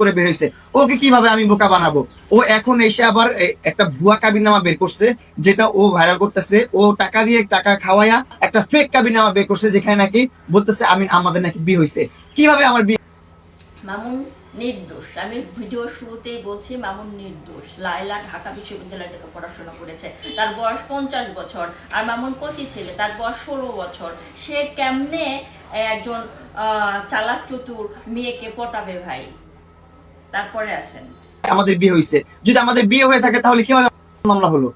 করে বের হয়েছে। ওকে কীভাবে আমি বোকা বানাবো? ও এখন এসে আবার একটা ভুয়া কাবিনামা বের করছে, যেটা ও ভাইরাল করতেছে। ও টাকা দিয়ে টাকা খাওয়াইয়া একটা ফেক কাবিনামা বের করছে, যেখানে নাকি বলতেছে আমি আমাদের নাকি বিয়ে হয়েছে। কীভাবে আমার বিয়ে মামুন নির্দোষ। আমি ভিডিওর শুরুতেই বলছি, মামুন নির্দোষ। লাইলা ঢাকা বিশ্ববিদ্যালয় থেকে পড়াশোনা করেছে। তার বয়স পঞ্চাশ বছর। আর মামুন কচি ছেলে, তার বয়স ষোলো বছর। সে কেমনে একজন চালাক চতুর মেয়েকে পটাবে ভাই? তারপরে আসেন। আমাদের বিয়ে হয়েছে যদি আমাদের বিয়ে হয়ে থাকে তাহলে কীভাবে মামলা হলো?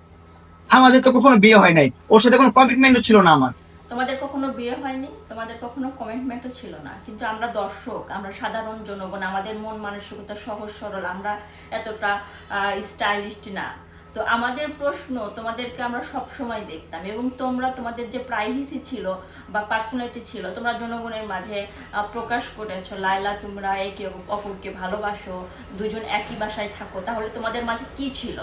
আমাদের তো কখনো বিয়ে হয় নাই। ওর সাথে কোনো কমিটমেন্টও ছিল না আমার। তোমাদের কখনো বিয়ে হয়নি? তোমাদের কখনো কমিটমেন্টও ছিল না। কিন্তু আমরা দর্শক আমরা সাধারণ জনগণ আমাদের মন মানসিকতা সহজ সরল। আমরা এতটা স্টাইলিস্ট না। তো আমাদের প্রশ্ন তোমাদেরকে আমরা সব সময় দেখতাম এবং তোমরা তোমাদের যে প্রাইভেসি ছিল বা পার্সোনালিটি ছিল তোমরা জনগণের মাঝে প্রকাশ করেছ লাইলা তোমরা একে অপরকে ভালোবাসো দুজন একই বাসায় থাকো তাহলে তোমাদের মাঝে কি ছিল?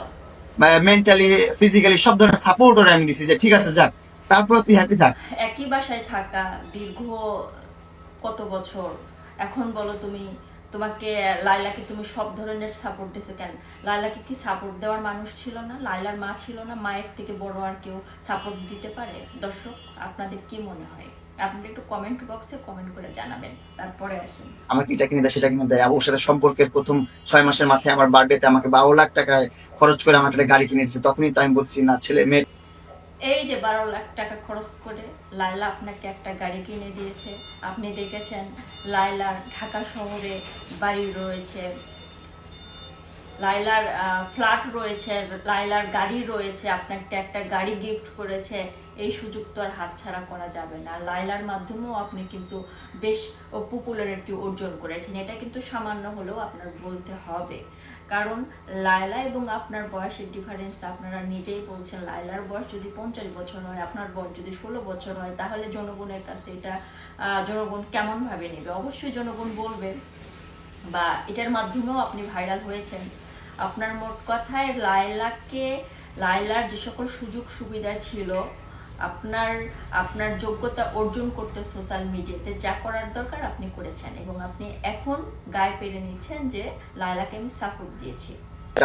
মেন্টালি ফিজিক্যালি সব ধরনের সাপোর্ট ওরা আমি দিছি যে ঠিক আছে যাক তারপর তুই হ্যাপি থাক। একই বাসায় থাকা দীর্ঘ কত বছর? এখন বলো তুমি তোমাকে লাইলাকে তুমি সব ধরনের সাপোর্ট দিছো কেন? লাইলাকে কি সাপোর্ট দেওয়ার মানুষ ছিল না? লাইলার মা ছিল না? মায়ের থেকে বড় আর কেউ সাপোর্ট দিতে পারে? দর্শক, আপনাদের কি মনে হয়? আপনারা একটু কমেন্ট বক্সে কমেন্ট করে জানাবেন। তারপরে আসেন। আমাকে এটা কিনে দেয় সেটা কিনে দেয় আবার সাথে সম্পর্কের প্রথম ছয় মাসের মাথায় আমার বার্থডেতে আমাকে বারো লাখ টাকায় খরচ করে আমাকে একটা গাড়ি কিনে দিচ্ছে তখনই তো আমি বলছি, না, ছেলে, মেয়ে এই যে বারো লাখ টাকা খরচ করে লাইলা আপনাকে একটা গাড়ি কিনে দিয়েছে। আপনি দেখেছেন লাইলার ঢাকা শহরে বাড়ি রয়েছে। লাইলার ফ্ল্যাট রয়েছে লাইলার গাড়ি রয়েছে, আপনাকে একটা গাড়ি গিফট করেছে। এই সুযোগ তো আর হাতছাড়া করা যাবে না। লাইলার মাধ্যমেও আপনি কিন্তু বেশ পপুলারিটি অর্জন করেছেন। এটা কিন্তু সামান্য হলেও আপনার বলতে হবে। কারণ লায়লা এবং আপনার বয়সের ডিফারেন্স আপনারা নিজেই বলছেন লায়লার বয়স যদি পঞ্চাশ বছর হয়, আপনার বয়স যদি ষোলো বছর হয়, তাহলে জনগণের কাছে এটা জনগণ কেমনভাবে নেবে? অবশ্যই জনগণ বলবে। বা এটার মাধ্যমেও আপনি ভাইরাল হয়েছেন। আপনার মোট কথায় লায়লাকে, লায়লার যে সকল সুযোগ সুবিধা ছিল আপনার আপনার যোগ্যতা অর্জন করতে সোশ্যাল মিডিয়াতে যা করার দরকার আপনি করেছেন এবং আপনি এখন গায়ে পেরে নিচ্ছেন যে লায়লাকে আমি সাপোর্ট দিয়েছি।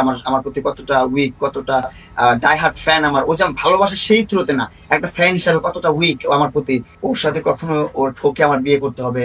আমার আমার প্রতি কতটা উইক কতটা ডাইহার্ট ফ্যান আমার। ও যে ভালোবাসা সেই থ্রুতে না, একটা ফ্যান হিসাবে কতটা উইক আমার প্রতি। ওর সাথে কখনো ওর, ওকে আমার বিয়ে করতে হবে।